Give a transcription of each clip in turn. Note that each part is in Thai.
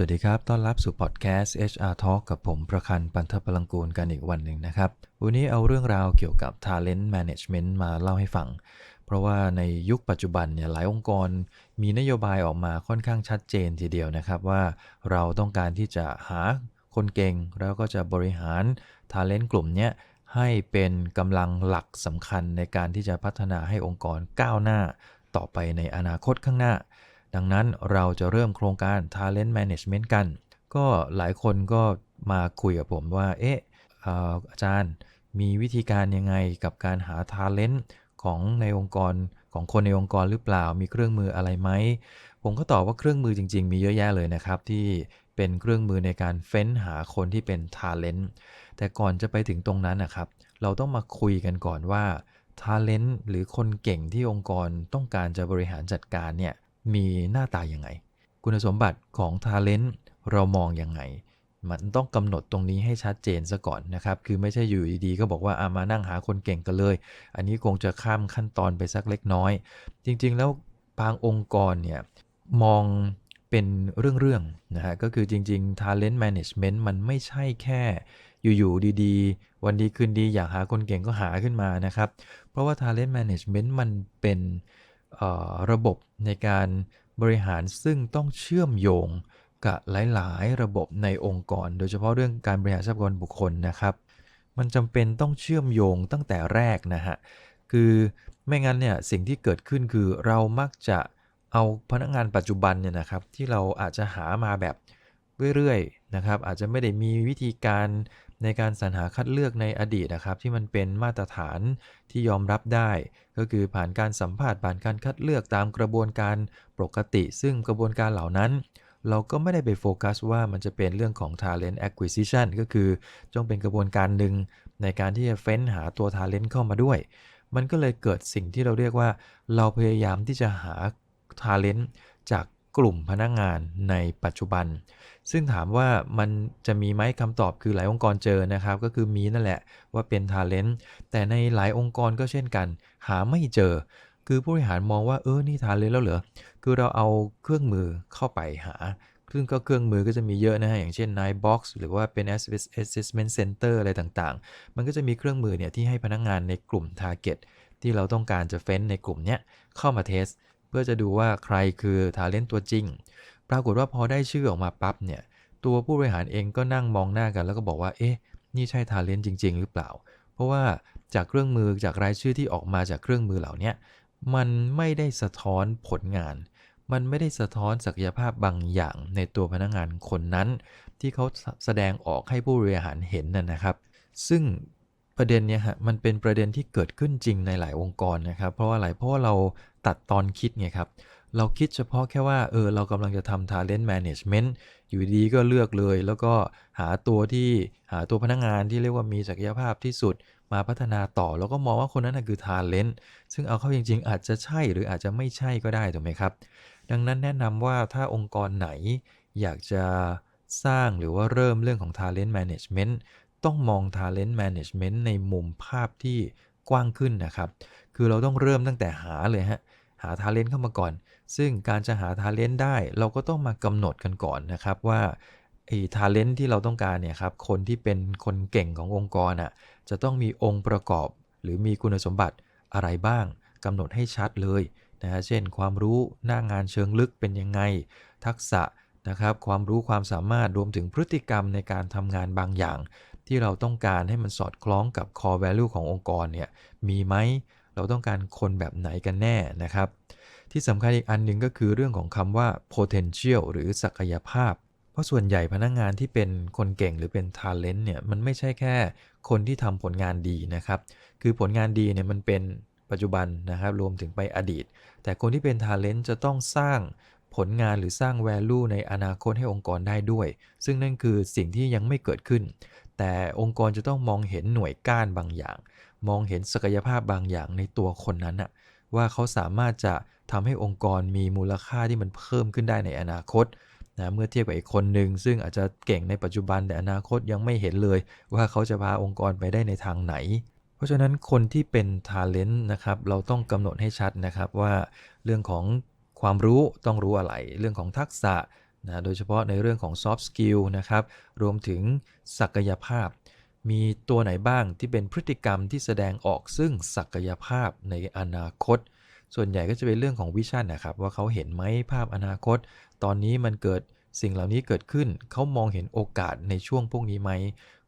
สวัสดีครับ ต้อนรับสู่พอดแคสต์ HR Talk กับผมประคันปันทพลังกูลกันอีกวันหนึ่งนะครับ วันนี้เอาเรื่องราวเกี่ยวกับ Talent Management มาเล่าให้ฟัง เพราะว่าในยุคปัจจุบันเนี่ยหลายองค์กรมีนโยบายออกมาค่อนข้างชัดเจนทีเดียวนะครับว่าเราต้องการที่จะหาคนเก่ง แล้วก็จะบริหาร Talent กลุ่มเนี้ยให้เป็นกำลังหลักสำคัญในการที่จะพัฒนาให้องค์กรก้าวหน้า ต่อไปในอนาคตข้างหน้า ดังนั้นเราจะเริ่มโครงการ Talent Management กัน ก็หลายคนก็มาคุยกับผมว่า เอ๊ะเอ่ออาจารย์มีวิธีการยังไงกับการหา Talent ของในองค์กรของคนในองค์กรหรือเปล่า มีเครื่องมืออะไรไหม ผมก็ตอบว่าเครื่องมือจริง ๆ มีเยอะแยะเลยนะครับ ที่เป็นเครื่องมือในการเฟ้นหาคนที่เป็น Talent แต่ก่อนจะไปถึงตรงนั้นนะครับ เราต้องมาคุยกันก่อนว่า Talent หรือคนเก่งที่องค์กรต้องการจะบริหารจัดการเนี่ย มีหน้าตายังไง คุณสมบัติของ Talent เรามองยังไง มันต้องกำหนดตรงนี้ให้ชัดเจนซะก่อนนะครับ คือไม่ใช่อยู่ดีๆก็บอกว่าอามานั่งหาคนเก่งกันเลย อันนี้คงจะข้ามขั้นตอนไปสักเล็กน้อย จริงๆ แล้วบางองค์กรเนี่ยมองเป็นเรื่องๆนะฮะก็คือจริง ๆ Talent Management มันไม่ใช่แค่อยู่ๆดีๆ วันดีคืนดีอยากหาคนเก่งก็หาขึ้นมานะครับ เพราะว่า Talent Management มันเป็น ระบบในการบริหารซึ่งต้องเชื่อมโยงกับหลาย ๆ ระบบในองค์กร โดยเฉพาะเรื่องการบริหารทรัพยากรบุคคลนะครับ มันจำเป็นต้องเชื่อมโยงตั้งแต่แรกนะฮะ คือไม่งั้นเนี่ยสิ่งที่เกิดขึ้นคือเรามักจะเอาพนักงานปัจจุบันเนี่ยนะครับที่เราอาจจะหามาแบบเรื่อย ๆ นะครับ อาจจะไม่ได้มีวิธีการ ในการสรรหาคัดเลือกในอดีตนะครับ ที่มันเป็นมาตรฐานที่ยอมรับได้ ก็คือผ่านการสัมภาษณ์ผ่านการคัดเลือกตามกระบวนการปกติ ซึ่งกระบวนการเหล่านั้น เราก็ไม่ได้ไปโฟกัสว่ามันจะเป็นเรื่องของ talent acquisition ก็คือจงเป็นกระบวนการหนึ่งในการที่จะเฟ้นหาตัว talent เข้ามาด้วย มันก็เลยเกิดสิ่งที่เราเรียกว่า เราพยายามที่จะหา talent จาก กลุ่มพนักงานในปัจจุบัน ซึ่งถามว่ามันจะมีไหมคำตอบคือหลายองค์กรเจอนะครับ ก็คือมีนั่นแหละว่าเป็น talent แต่ในหลายองค์กรก็เช่นกัน หาไม่เจอ คือผู้บริหารมองว่าเออนี่ talent แล้วเหรอคือเราเอาเครื่องมือเข้าไปหาซึ่งก็เครื่องมือก็จะมีเยอะนะฮะ อย่างเช่น Nightbox หรือว่าเป็น Assessment Center อะไรต่างๆ มันก็จะมีเครื่องมือเนี่ยที่ให้พนักงานในกลุ่ม Target ที่เราต้องการจะเฟ้นในกลุ่มเนี้ยเข้ามาเทส เพื่อจะดูว่าใครคือ Talent ตัวจริง ปรากฏว่าพอได้ชื่อออกมาปั๊บเนี่ย ตัวผู้บริหารเองก็นั่งมองหน้ากัน แล้วก็บอกว่า เอ๊ะ นี่ใช่ Talent จริง ๆ หรือเปล่า เพราะว่าจากเครื่องมือจากรายชื่อที่ออกมาจากเครื่องมือเหล่านี้มันไม่ได้สะท้อนผลงาน มันไม่ได้สะท้อนศักยภาพบางอย่างในตัวพนักงานคนนั้น ที่เขาแสดงออกให้ผู้บริหารเห็นน่ะนะครับ ซึ่งประเด็นเนี้ยฮะมันเป็นประเด็นที่เกิดขึ้นจริงในหลายองค์กรนะครับ เพราะว่าอะไรเพราะว่าเรา ตัดตอนคิดไงครับ เราคิดเฉพาะแค่ว่า เออ เรากำลังจะทำ talent management อยู่ดีก็เลือกเลย แล้วก็หาตัวที่หาตัวพนักงานที่เรียกว่ามีศักยภาพที่สุดมาพัฒนาต่อ แล้วก็มองว่าคนนั้นคือ talent ซึ่งเอาเข้าจริง ๆ อาจจะใช่หรืออาจจะไม่ใช่ก็ได้ถูกไหมครับ ดังนั้นแนะนำว่าถ้าองค์กรไหนอยากจะสร้างหรือว่าเริ่มเรื่องของ talent management ต้องมอง talent management ในมุมภาพที่ กว้างขึ้นนะครับ คือเราต้องเริ่มตั้งแต่หาเลยฮะ หา talent เข้ามาก่อน ซึ่งการจะหา talent ได้ เราก็ต้องมากำหนดกันก่อนนะครับว่าไอ้ talent ที่เราต้องการเนี่ยครับ คนที่เป็นคนเก่งขององค์กรอะ จะต้องมีองค์ประกอบ หรือมีคุณสมบัติอะไรบ้างกำหนดให้ชัดเลยนะฮะ เช่น ความรู้หน้างานเชิงลึกเป็นยังไง ทักษะนะครับ ความรู้ความสามารถรวมถึงพฤติกรรมในการทำงานบางอย่าง ที่เราต้องการให้มันสอดคล้องกับ core value ขององค์กรเนี่ยมีไหมเราต้องการคนแบบไหนกันแน่นะครับ ที่สำคัญอีกอันหนึ่งก็คือเรื่องของคำว่า potential หรือศักยภาพ เพราะส่วนใหญ่พนักงงานที่เป็นคนเก่งหรือเป็น talent เนี่ยมันไม่ใช่แค่คนที่ทำผลงานดีนะครับ คือผลงานดีเนี่ยมันเป็นปัจจุบันนะครับรวมถึงไปอดีต แต่คนที่เป็น talent จะต้องสร้างผลงานหรือสร้าง value ในอนาคตให้องค์กรได้ด้วย ซึ่งนั่นคือสิ่งที่ยังไม่เกิดขึ้น แต่องค์กรจะต้องมองเห็นหน่วยก้านบางอย่าง มองเห็นศักยภาพบางอย่างในตัวคนนั้นอะว่าเขาสามารถจะทำให้องค์กรมีมูลค่าที่มันเพิ่มขึ้นได้ในอนาคตนะเมื่อเทียบกับอีกคนหนึ่งซึ่งอาจจะเก่งในปัจจุบันแต่อนาคตยังไม่เห็นเลย ว่าเขาจะพาองค์กรไปได้ในทางไหน เพราะฉะนั้นคนที่เป็น talent นะครับ เราต้องกำหนดให้ชัดนะครับว่าเรื่องของความรู้ต้องรู้อะไร เรื่องของทักษะ นะโดยเฉพาะในเรื่องของ soft skill นะครับ รวมถึงศักยภาพ มีตัวไหนบ้างที่เป็นพฤติกรรมที่แสดงออกซึ่งศักยภาพในอนาคต ส่วนใหญ่ก็จะเป็นเรื่องของวิชั่นนะครับ ว่าเขาเห็นไหมภาพอนาคต ตอนนี้มันเกิดสิ่งเหล่านี้เกิดขึ้น เขามองเห็นโอกาสในช่วงพวกนี้ไหม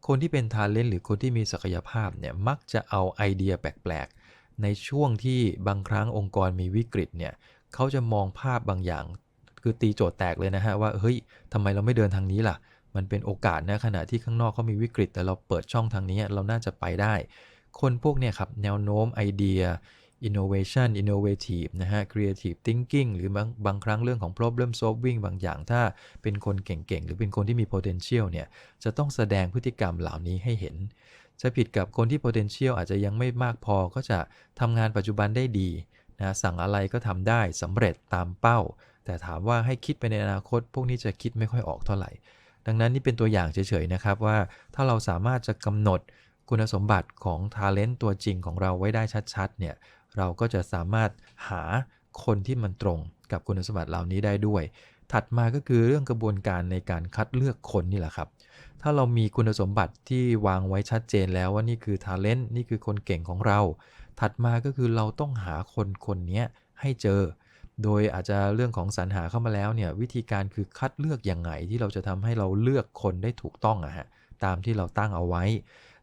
คนที่เป็นทาเลนต์หรือคนที่มีศักยภาพเนี่ยมักจะเอาไอเดียแปลกๆ ในช่วงที่บางครั้งองค์กรมีวิกฤตเนี่ยเขาจะมองภาพบางอย่าง คือตีโจทย์แตกเลยนะฮะว่าเฮ้ยทำไมเราไม่เดินทางนี้ล่ะ มันเป็นโอกาสนะขณะที่ข้างนอกเขามีวิกฤต แต่เราเปิดช่องทางนี้เราน่าจะไปได้ คนพวกเนี่ยครับแนวโน้มไอเดีย innovation innovative นะฮะ creative thinking หรือบางบางครั้งเรื่องของ problem solving บางอย่างถ้าเป็นคนเก่งๆ หรือเป็นคนที่มี potential เนี่ย จะต้องแสดงพฤติกรรมเหล่านี้ให้เห็น จะผิดกับคนที่ potential อาจจะยังไม่มากพอก็จะทำงานปัจจุบันได้ดีนะสั่งอะไรก็ทำได้สำเร็จตามเป้า แต่ถามว่าให้คิดไปในอนาคต พวกนี้จะคิดไม่ค่อยออกเท่าไหร่ ดังนั้นนี่เป็นตัวอย่างเฉยๆนะครับว่าถ้าเราสามารถจะกำหนดคุณสมบัติของ talent ตัวจริงของเราไว้ได้ชัดๆเนี่ยเราก็จะสามารถหาคนที่มันตรงกับคุณสมบัติเหล่านี้ได้ด้วย ถัดมาก็คือเรื่องกระบวนการในการคัดเลือกคนนี่แหละครับ ถ้าเรามีคุณสมบัติที่วางไว้ชัดเจนแล้วว่านี่คือ talent นี่คือคนเก่งของเรา ถัดมาก็คือเราต้องหาคนคนนี้ให้เจอ โดยอาจจะเรื่องของสรรหาเข้ามาแล้วเนี่ยวิธีการคือคัดเลือกอย่างไงที่เราจะทำให้เราเลือกคนได้ถูกต้องอะฮะตามที่เราตั้งเอาไว้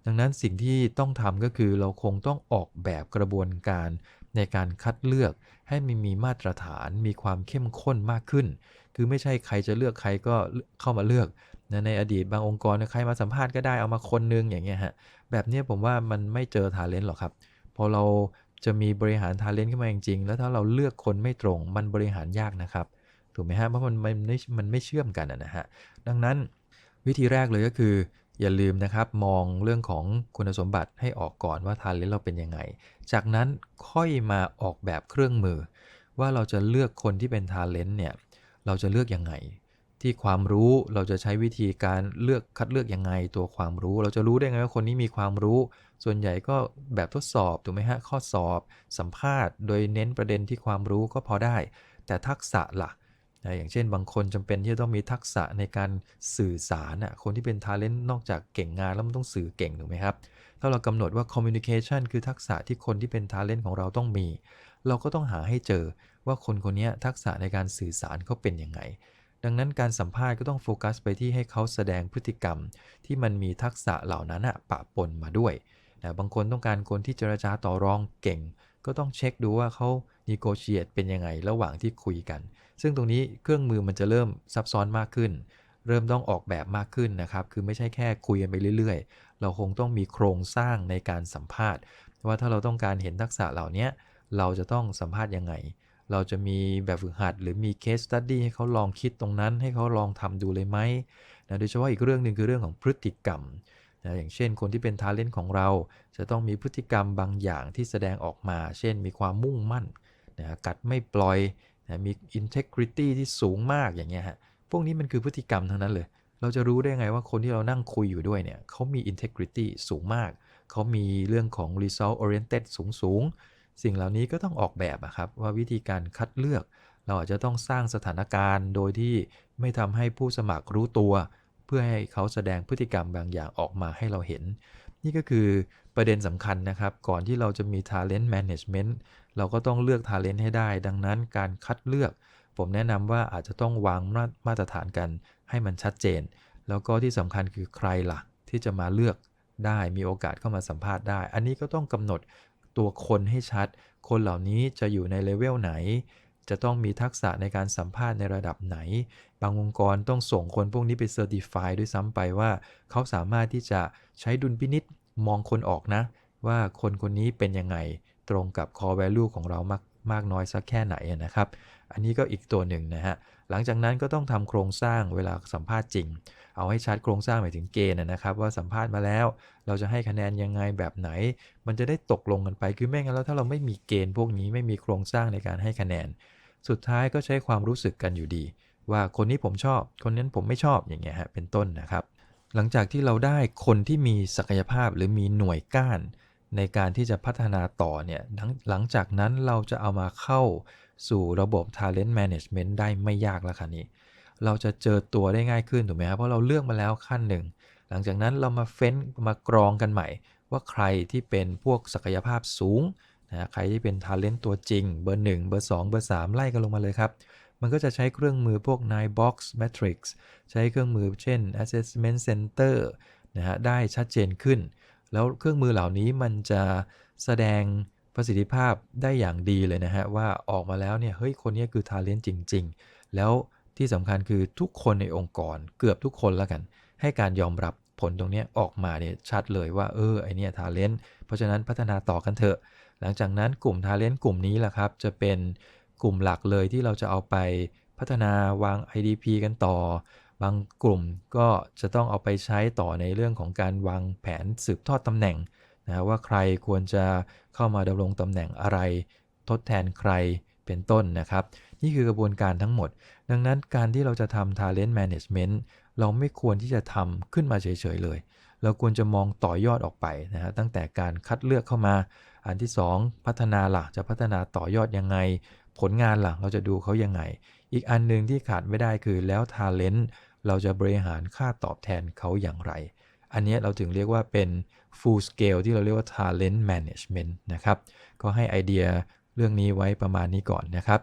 ดังนั้นสิ่งที่ต้องทำก็คือเราคงต้องออกแบบกระบวนการในการคัดเลือกให้มันมีมาตรฐานมีความเข้มข้นมากขึ้น คือไม่ใช่ใครจะเลือกใครก็เข้ามาเลือกนะในอดีตบางองค์กรใครมาสัมภาษณ์ก็ได้เอามาคนนึงอย่างเงี้ยฮะแบบนี้ผมว่ามันไม่เจอทาเลนต์หรอกครับ พอเรา จะมีบริหารทาเลนต์ขึ้นมาจริงๆ แล้วถ้าเราเลือกคนไม่ตรงมันบริหารยากนะครับ ถูกไหมฮะ เพราะมันมันไม่มันไม่เชื่อมกันนะฮะ ดังนั้นวิธีแรกเลยก็คือ อย่าลืมนะครับมองเรื่องของคุณสมบัติให้ออกก่อนว่าทาเลนต์เราเป็นยังไง จากนั้นค่อยมาออกแบบเครื่องมือ ว่าเราจะเลือกคนที่เป็นทาเลนต์เนี่ยเราจะเลือกยังไง ที่ความรู้เราจะใช้วิธีการเลือกคัดเลือกยังไงตัวความรู้ เราจะรู้ได้ไงว่าคนนี้มีความรู้ ส่วนใหญ่ก็แบบทดสอบถูกไหมฮะข้อสอบสัมภาษณ์ โดยเน้นประเด็นที่ความรู้ก็พอได้ แต่ทักษะล่ะนะอย่างเช่น บางคนจำเป็นที่จะต้องมีทักษะในการสื่อสารอะคนที่เป็นทาเลนต์นอกจากเก่งงานแล้วมันต้องสื่อเก่งถูกไหมครับ ถ้าเรากำหนดว่า communication คือทักษะที่คนที่เป็นทาเลนต์ของเราต้องมี เราก็ต้องหาให้เจอว่าคนคนนี้ทักษะในการสื่อสารเขาเป็นยังไง ดังนั้นการสัมภาษณ์ก็ต้องโฟกัสไปที่ให้เขาแสดงพฤติกรรม ที่มันมีทักษะเหล่านั้นปะปนมาด้วยนะบางคนต้องการคนที่เจรจาต่อรองเก่ง ก็ต้องเช็คดูว่าเขา negotiate เป็นยังไงระหว่างที่คุยกัน ซึ่งตรงนี้เครื่องมือมันจะเริ่มซับซ้อนมากขึ้น เริ่มต้องออกแบบมากขึ้นนะครับ คือไม่ใช่แค่คุยกันไปเรื่อยๆ เราคงต้องมีโครงสร้างในการสัมภาษณ์ ว่าถ้าเราต้องการเห็นทักษะเหล่านี้เราจะต้องสัมภาษณ์ยังไง เราจะมีแบบฝึกหัด หรือมี case study ให้เขาลองคิดตรงนั้น ให้เขาลองทำดูเลยไหมนะโดยเฉพาะอีกเรื่องหนึ่งคือเรื่องของพฤติกรรมนะอย่างเช่นคนที่เป็นทาเลนต์ของเรา จะต้องมีพฤติกรรมบางอย่างที่แสดงออกมา เช่นมีความมุ่งมั่นนะกัดไม่ปล่อยนะมี integrity ที่สูงมากอย่างเงี้ยฮะพวกนี้มันคือพฤติกรรมทั้งนั้นเลย เราจะรู้ได้ไงว่าคนที่เรานั่งคุยอยู่ด้วยเนี่ยเขามี integrity สูงมาก เขามีเรื่องของ result oriented สูงสูง สิ่งเหล่านี้ก็ต้องออกแบบอะครับว่าวิธีการคัดเลือก เราอาจจะต้องสร้างสถานการณ์โดยที่ไม่ทำให้ผู้สมัครรู้ตัว เพื่อให้เขาแสดงพฤติกรรมบางอย่างออกมาให้เราเห็น นี่ก็คือประเด็นสำคัญนะครับ ก่อนที่เราจะมี talent management เราก็ต้องเลือก talent ให้ได้ ดังนั้นการคัดเลือก ผมแนะนำว่าอาจจะต้องวางมาตรฐานกันให้มันชัดเจน แล้วก็ที่สำคัญคือใครล่ะที่จะมาเลือกได้มีโอกาสเข้ามาสัมภาษณ์ได้ อันนี้ก็ต้องกำหนด ตัวคนให้ชัด คนเหล่านี้จะอยู่ในเลเวลไหน จะต้องมีทักษะในการสัมภาษณ์ในระดับไหน บางองค์กรต้องส่งคนพวกนี้ไปเซอร์ติฟายด้วยซ้ำไปว่า เขาสามารถที่จะใช้ดุลพินิษมองคนออกนะ ว่าคนคนนี้เป็นยังไง ตรงกับ core value ของเรามากมากน้อยสักแค่ไหนนะครับ อันนี้ก็อีกตัวหนึ่งนะฮะ หลังจากนั้นก็ต้องทำโครงสร้างเวลาสัมภาษณ์จริง เอาให้ชัดโครงสร้างหมายถึงเกณฑ์นะครับ ว่าสัมภาษณ์มาแล้ว เราจะให้คะแนนยังไงแบบไหน มันจะได้ตกลงกันไป คือไม่งั้นแล้วถ้าเราไม่มีเกณฑ์พวกนี้ไม่มีโครงสร้างในการให้คะแนน สุดท้ายก็ใช้ความรู้สึกกันอยู่ดี ว่าคนนี้ผมชอบ คนนั้นผมไม่ชอบอย่างเงี้ยฮะเป็นต้นนะครับ หลังจากที่เราได้คนที่มีศักยภาพหรือมีหน่วยก้านในการที่จะพัฒนาต่อเนี่ยหลังจากนั้นเราจะเอามาเข้า สู่ระบบ Talent Management ได้ไม่ยากแล้วค่ะนี้ เราจะเจอตัวได้ง่ายขึ้นถูกไหมครับเพราะเราเลือกมาแล้วขั้นหนึ่ง หลังจากนั้นเรามาเฟ้นมากรองกันใหม่ ว่าใครที่เป็นพวกศักยภาพสูงนะใครที่เป็นท ALENT ตัวจริง เบอร์ 1 เบอร์ 2 เบอร์ 3 ไล่กันลงมาเลยครับมันก็จะใช้เครื่องมือพวก nine box matrix ใช้เครื่องมือเช่น assessment center นะฮะได้ชัดเจนขึ้น แล้วเครื่องมือเหล่านี้มันจะแสดง ประสิทธิภาพได้อย่างดีเลยนะฮะว่าออกมาแล้วเนี่ยเฮ้ยคนนี้คือ talent จริง ๆ แล้วที่สำคัญคือทุกคนในองค์กรเกือบทุกคนแล้วกัน ให้การยอมรับผลตรงนี้ออกมาเนี่ยชัดเลยว่าเออไอเนี่ย talent เพราะฉะนั้นพัฒนาต่อกันเถอะ หลังจากนั้นกลุ่ม talent กลุ่มนี้แหละครับ จะเป็นกลุ่มหลักเลยที่เราจะเอาไปพัฒนาวาง IDP กันต่อ บางกลุ่มก็จะต้องเอาไปใช้ต่อในเรื่องของการวางแผนสืบทอดตำแหน่ง นะว่าใครควรจะเข้ามาดำรงตำแหน่งอะไร ทดแทนใครเป็นต้นนะครับ นี่คือกระบวนการทั้งหมด ดังนั้นการที่เราจะทำ talent management เราไม่ควรที่จะทำขึ้นมาเฉยๆเลย เราควรจะมองต่อยอดออกไปนะฮะตั้งแต่การคัดเลือกเข้ามา อันที่ 2 พัฒนาหลักจะพัฒนาต่อยอดยังไง ผลงานหลักเราจะดูเขายังไง อีกอันหนึ่งที่ขาดไม่ได้คือแล้ว talent เราจะบริหารค่าตอบแทนเขาอย่างไร อันนี้เราถึงเรียกว่าเป็น full scale ที่เราเรียกว่า talent management นะครับ ก็ให้ไอเดียเรื่องนี้ไว้ประมาณนี้ก่อนนะครับ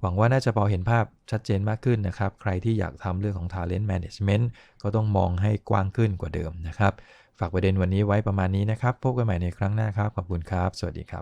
หวังว่าน่าจะพอเห็นภาพชัดเจนมากขึ้นนะครับ ใครที่อยากทำเรื่องของ talent management ก็ต้องมองให้กว้างขึ้นกว่าเดิมนะครับ ฝากประเด็นวันนี้ไว้ประมาณนี้นะครับ พบกันใหม่ในครั้งหน้าครับ ขอบคุณครับ สวัสดีครับ